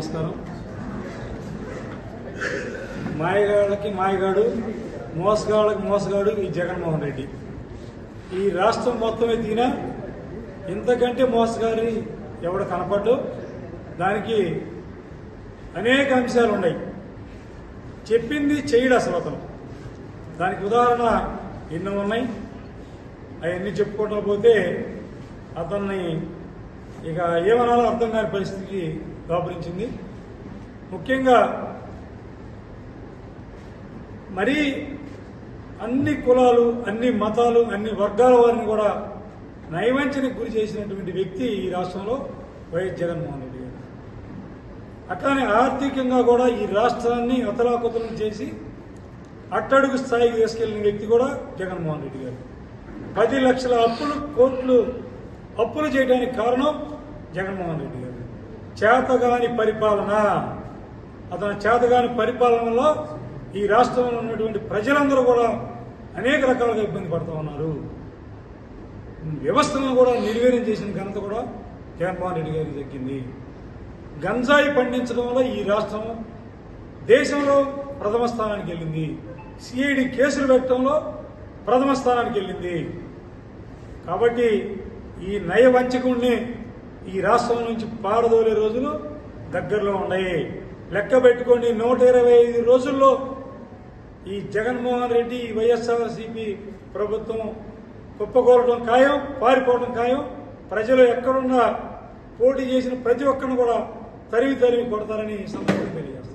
నమస్కారం మాయగాళ్ళకి మాయగాడు మోసగాళ్ళకి మోసగాడు ఈ జగన్మోహన్ రెడ్డి. ఈ రాష్ట్రం మొత్తం ఎత్తినా ఇంతకంటే మోసగారి ఎవడు కనపడ్డు? దానికి అనేక అంశాలు ఉన్నాయి. చెప్పింది చేయడు అసలు అతను. దానికి ఉదాహరణ ఎన్నో ఉన్నాయి. అవన్నీ చెప్పుకోవటం పోతే అతన్ని ఇక ఏమనాలో అర్థం కాని పరిస్థితికి దాపురించింది ముఖ్యంగా మరీ అన్ని కులాలు అన్ని మతాలు అన్ని వర్గాల వారిని కూడా నైవంచనకు గురి చేసినటువంటి వ్యక్తి ఈ రాష్ట్రంలో వైఎస్ జగన్మోహన్ రెడ్డి గారు. అట్లానే ఆర్థికంగా కూడా ఈ రాష్ట్రాన్ని అతలాకుతలం చేసి అట్టడుగు స్థాయికి తీసుకెళ్ళిన వ్యక్తి కూడా జగన్మోహన్ రెడ్డి గారు. పది లక్షల అప్పులు కోట్లు అప్పులు చేయడానికి కారణం జగన్మోహన్ రెడ్డి గారు. చేతగాని పరిపాలన. అతని చేతగాని పరిపాలనలో ఈ రాష్ట్రంలో ఉన్నటువంటి ప్రజలందరూ కూడా అనేక రకాలుగా ఇబ్బంది పడుతూ ఉన్నారు. వ్యవస్థను కూడా నిర్వీర్యం చేసిన ఘనత కూడా జగన్మోహన్ రెడ్డి గారికి దక్కింది. గంజాయి పండించడం వల్ల ఈ రాష్ట్రం దేశంలో ప్రథమ స్థానానికి వెళ్ళింది. సిఐడి కేసులు పెట్టడంలో ప్రథమ స్థానానికి వెళ్ళింది. కాబట్టి ఈ నయ వంచకుణ్ణి ఈ రాష్ట్రం నుంచి పారదోలే రోజులు దగ్గరలో ఉన్నాయి. లెక్క పెట్టుకోండి నూట ఇరవై ఐదు రోజుల్లో ఈ జగన్మోహన్ రెడ్డి ఈ వైఎస్ఆర్సీపీ ప్రభుత్వం కుప్పకూలడం ఖాయం పారిపోవడం ఖాయం. ప్రజలు ఎక్కడున్నా పోటీ చేసిన ప్రతి ఒక్కరిని కూడా తరివి తరివి కొడతారని ఈ సందర్భంగా తెలియాలి